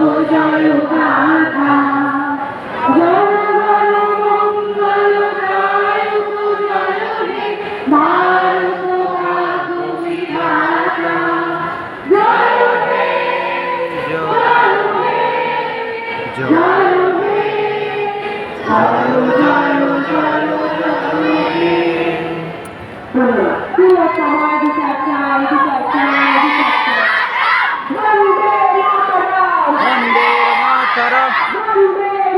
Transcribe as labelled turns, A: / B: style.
A: তব জয় গাথা জয় গণ মঙ্গল দায়ক জয় হে ভারত ভাগ্য বিধাতা জয় হে জয় হে জয় হে জয় জয় জয় জয় হে
B: Dua sama bisa cai, bisa Mataram,